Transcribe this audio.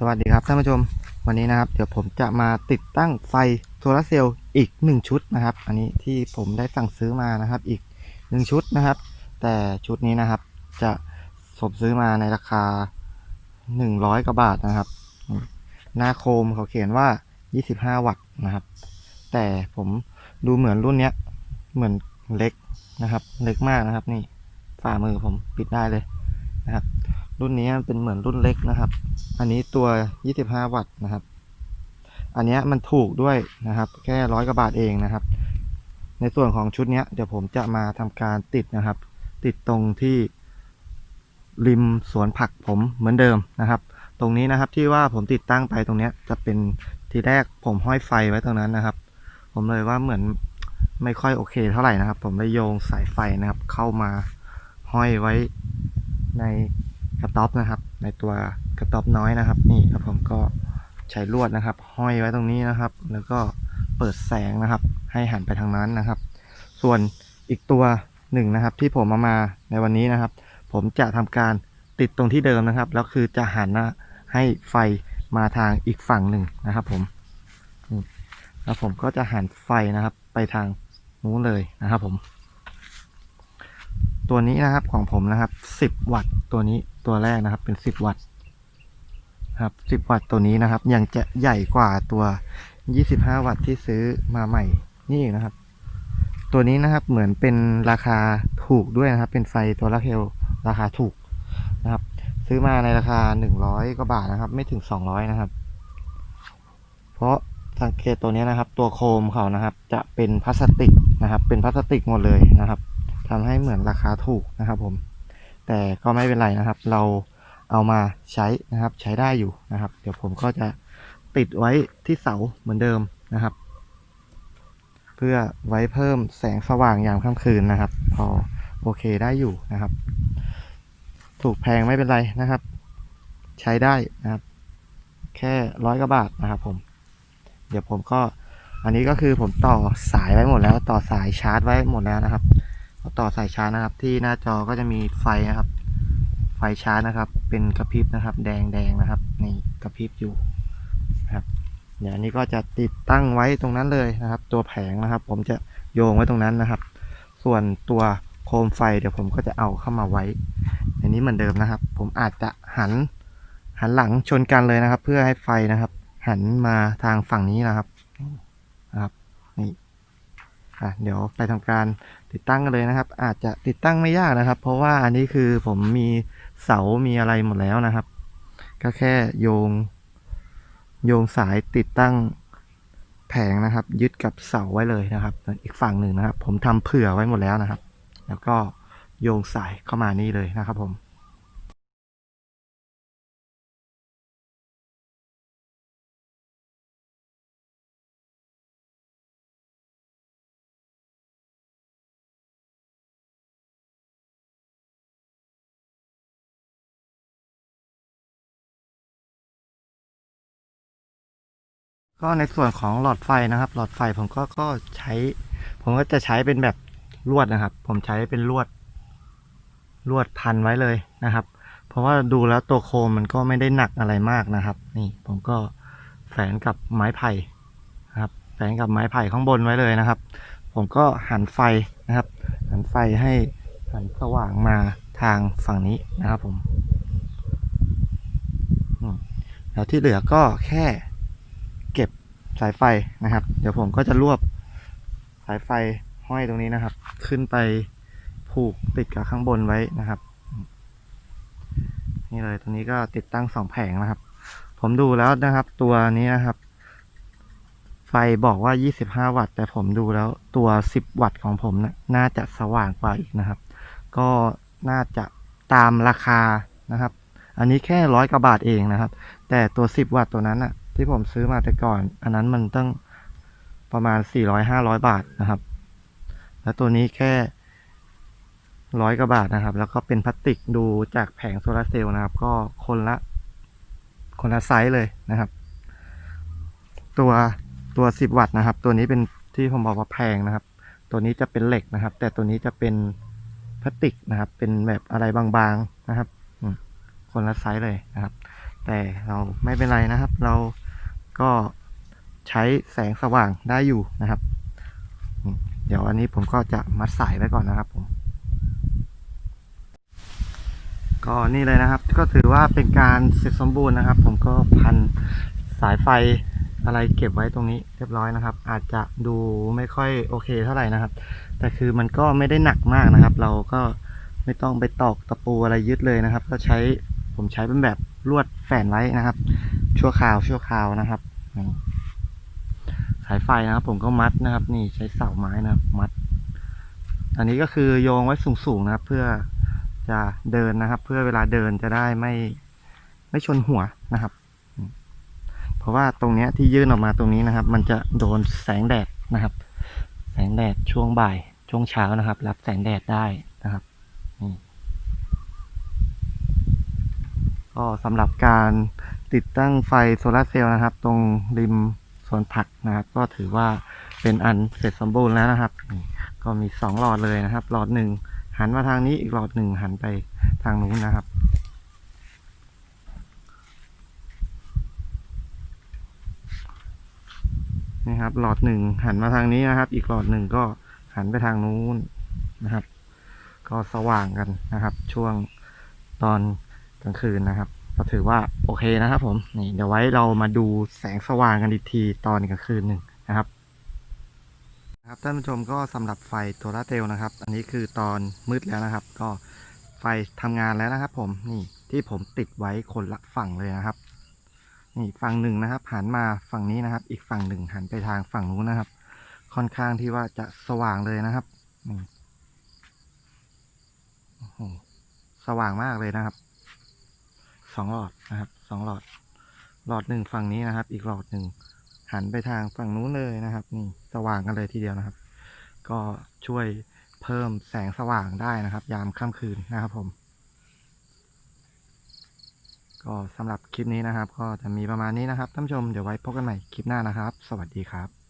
สวัสดีครับท่านผู้ชมวันนี้นะครับ เดี๋ยวผมจะมาติดตั้งไฟโซลาเซลล์อีก 1 ชุดนะครับ อันนี้ที่ผมได้สั่งซื้อมานะครับอีก 1 ชุดนะครับ แต่ชุดนี้นะครับจะผมซื้อมาในราคา 100กว่าบาทนะครับ หน้าโคมเขาเขียนว่า 25 วัตต์นะครับ แต่ผมดูเหมือนรุ่นเนี้ยเหมือนเล็กนะครับ เล็กมากนะครับนี่ฝ่ามือผมปิดได้เลยนะครับ รุ่นนี้เป็นเหมือนรุ่นเล็กนะครับ อันนี้ตัว 25 วัตต์นะครับ อันนี้มันถูกด้วยนะครับ แค่ร้อยกว่าบาทเองนะครับ ในส่วนของชุดนี้เดี๋ยวผมจะมาทำการติดนะครับ ติดตรงที่ริมสวนผักผมเหมือนเดิมนะครับ ตรงนี้นะครับที่ว่าผมติดตั้งไปตรงนี้จะเป็นทีแรกผมห้อยไฟไว้ตรงนั้นนะครับ ผมเลยว่าเหมือนไม่ค่อยโอเคเท่าไหร่นะครับ ผมเลยโยงสายไฟนะครับ เข้ามาห้อยไว้ใน กระต๊อบนะครับ ในตัวกระต๊อบน้อยนะครับ นี่ครับผมก็ใช้ลวดนะครับ ห้อยไว้ตรงนี้นะครับ แล้วก็เปิดแสงนะครับ ให้หันไปทางนั้นนะครับ ส่วนอีกตัวหนึ่งนะครับ ที่ผมเอามาในวันนี้นะครับ ผมจะทำการติดตรงที่เดิมนะครับ แล้วคือจะหันนะให้ไฟมาทางอีกฝั่งหนึ่งนะครับ ผมนี่แล้วผมก็จะหันไฟนะครับ ไปทางนู้นเลยนะครับ ผม ตัวนี้นะครับของผมนะครับ 10 วัตต์ตัวนี้ ตัวแรกนะครับ เป็น 10 วัตต์ครับ 10 วัตต์ตัวนี้นะครับ ยังจะใหญ่กว่าตัว 25 วัตต์ที่ซื้อมาใหม่นี่นะครับ ตัวนี้นะครับเหมือนเป็นราคาถูกด้วยนะครับ เป็นไฟตัวละเฮลราคาถูกนะครับ ซื้อมาในราคา 100กว่าบาทนะครับ ไม่ถึง 200 นะครับ เพราะสังเกตตัวนี้นะครับ ตัวโคมเขานะครับ จะเป็นพลาสติกนะครับ เป็นพลาสติกหมดเลยนะครับทำให้เหมือนราคาถูกนะครับผม แต่ก็ไม่เป็นไรนะครับ เราเอามาใช้นะครับ ใช้ได้อยู่นะครับ เดี๋ยวผมก็จะติดไว้ที่เสาเหมือนเดิมนะครับ เพื่อไว้เพิ่มแสงสว่างยามค่ำคืนนะครับ พอโอเคได้อยู่นะครับ ถูกแพงไม่เป็นไรนะครับ ใช้ได้นะครับ แค่ร้อยกว่าบาทนะครับ ผม เดี๋ยวผมก็อันนี้ก็คือผมต่อสายไว้หมดแล้ว ต่อสายชาร์จไว้หมดแล้วนะครับ ต่อสายชาร์จนะครับ ที่หน้าจอก็จะมีไฟนะครับ ไฟชาร์จนะครับ เป็นกระพริบนะครับ แดงแดงนะครับนี่กระพริบอยู่นะครับเดี๋ยวนี้ก็จะติดตั้งไว้ตรงนั้นเลยนะครับ ตัวแผงนะครับ ผมจะโยงไว้ตรงนั้นนะครับ ส่วนตัวโคมไฟเดี๋ยวผมก็จะเอาเข้ามาไว้ในนี้เหมือนเดิมนะครับ ผมอาจจะหันหันหลังชนกันเลยนะครับ เพื่อให้ไฟนะครับ หันมาทางฝั่งนี้นะครับนะครับนี่อะเดี๋ยวไปทำการ ติดตั้งกันเลยนะครับ อาจจะติดตั้งไม่ยากนะครับ เพราะว่าอันนี้คือผมมีเสา มีอะไรหมดแล้วนะครับ ก็แค่โยง โยงสายติดตั้งแผงนะครับ ยึดกับเสาไว้เลยนะครับ อีกฝั่งหนึ่งนะครับ ผมทำเผื่อไว้หมดแล้วนะครับ แล้วก็โยงสายเข้ามานี่เลยนะครับผม ก็ในส่วนของหลอดไฟนะครับ หลอดไฟผมก็ก็ใช้ ผมก็จะใช้เป็นแบบลวดนะครับ ผมใช้เป็นลวดลวดพันไว้เลยนะครับ เพราะว่าดูแล้วตัวโคมมันก็ไม่ได้หนักอะไรมากนะครับ นี่ผมก็แฝนกับไม้ไผ่นะครับ แฝนกับไม้ไผ่ข้างบนไว้เลยนะครับ ผมก็หันไฟนะครับ หันไฟให้หันสว่างมาทางฝั่งนี้นะครับผมอืมแล้วที่เหลือก็แค่ เก็บสายไฟนะครับ เดี๋ยวผมก็จะรวบสายไฟห้อยตรงนี้นะครับ ขึ้นไปผูกติดกับข้างบนไว้นะครับ นี่เลยตรงนี้ก็ติดตั้งสองแผงนะครับ ผมดูแล้วนะครับ ตัวนี้นะครับ ไฟบอกว่า 25 วัตต์ แต่ผมดูแล้วตัว 10 วัตต์ของผมนะน่าจะสว่างกว่าอีกนะครับ ก็น่าจะตามราคานะครับ อันนี้แค่ร้อยกว่าบาทเองนะครับ แต่ตัว 10 วัตต์ตัวนั้นอะ ที่ผมซื้อมาแต่ก่อน อันนั้นมันต้องประมาณ 400-500 บาทนะครับ แล้วตัวนี้แค่ร้อยกว่าบาทนะครับ แล้วก็เป็นพลาสติกดูจากแผงโซลาร์เซลล์นะครับ ก็คนละคนละไซส์เลยนะครับ ตัวตัว10วัตต์นะครับ ตัวนี้เป็นที่ผมบอกว่าแพงนะครับ ตัวนี้จะเป็นเหล็กนะครับ แต่ตัวนี้จะเป็นพลาสติกนะครับ เป็นแบบอะไรบางๆนะครับคนละไซส์เลยนะครับ แต่เราไม่เป็นไรนะครับ เรา ก็ใช้แสงสว่างได้อยู่นะครับ เดี๋ยวอันนี้ผมก็จะมัดสายไว้ก่อนนะครับผมก็นี่เลยนะครับ ก็ถือว่าเป็นการเสร็จสมบูรณ์นะครับ ผมก็พันสายไฟอะไรเก็บไว้ตรงนี้เรียบร้อยนะครับ อาจจะดูไม่ค่อยโอเคเท่าไหร่นะครับ แต่คือมันก็ไม่ได้หนักมากนะครับ เราก็ไม่ต้องไปตอกตะปูอะไรยึดเลยนะครับ ก็ใช้ผมใช้เป็นแบบ ลวดแฝนไว้นะครับ ชั่วคราวชั่วคราวนะครับสายไฟนะครับ ผมก็มัดนะครับ นี่ใช้เสาไม้นะครับ มัด อันนี้ก็คือโยงไว้สูงๆนะครับ เพื่อจะเดินนะครับ เพื่อเวลาเดินจะได้ไม่ไม่ชนหัวนะครับ เพราะว่าตรงเนี้ยที่ยื่นออกมาตรงนี้นะครับ มันจะโดนแสงแดดนะครับ แสงแดดช่วงบ่ายช่วงเช้านะครับ รับแสงแดดได้นะครับนี่ ก็สำหรับการติดตั้งไฟโซลาร์เซลล์นะครับ ตรงริมสวนผักนะครับ ก็ถือว่าเป็นอันเสร็จสมบูรณ์แล้วนะครับ ก็มีสองหลอดเลยนะครับ หลอดหนึ่งหันมาทางนี้อีกหลอดหนึ่งหันไปทางนู้นนะครับ นี่ครับ หลอดหนึ่งหันมาทางนี้นะครับ อีกหลอดหนึ่งก็หันไปทางนู้นนะครับ ก็สว่างกันนะครับ ช่วงตอน กลางคืนนะครับ ก็ถือว่าโอเคนะครับ ผมนี่เดี๋ยวไว้เรามาดูแสงสว่างกันอีกทีตอนกลางคืนหนึ่งนะครับนะครับท่านผู้ชมก็สำหรับไฟโซลาเซลล์นะครับ อันนี้คือตอนมืดแล้วนะครับ ก็ไฟทำงานแล้วนะครับ ผมนี่ที่ผมติดไว้คนละฝั่งเลยนะครับนี่ฝั่งหนึ่งนะครับ หันมาฝั่งนี้นะครับ อีกฝั่งหนึ่งหันไปทางฝั่งนู้นนะครับ ค่อนข้างที่ว่าจะสว่างเลยนะครับนี่โอ้โหสว่างมากเลยนะครับ สองหลอดนะครับสองหลอด หลอดหนึ่งฝั่งนี้นะครับ อีกหลอดหนึ่งหันไปทางฝั่งนู้นเลยนะครับ นี่สว่างกันเลยทีเดียวนะครับ ก็ช่วยเพิ่มแสงสว่างได้นะครับ ยามค่ำคืนนะครับผม ก็สำหรับคลิปนี้นะครับ ก็จะมีประมาณนี้นะครับท่านผู้ชมเดี๋ยวไว้พบกันใหม่คลิปหน้านะครับ สวัสดีครับ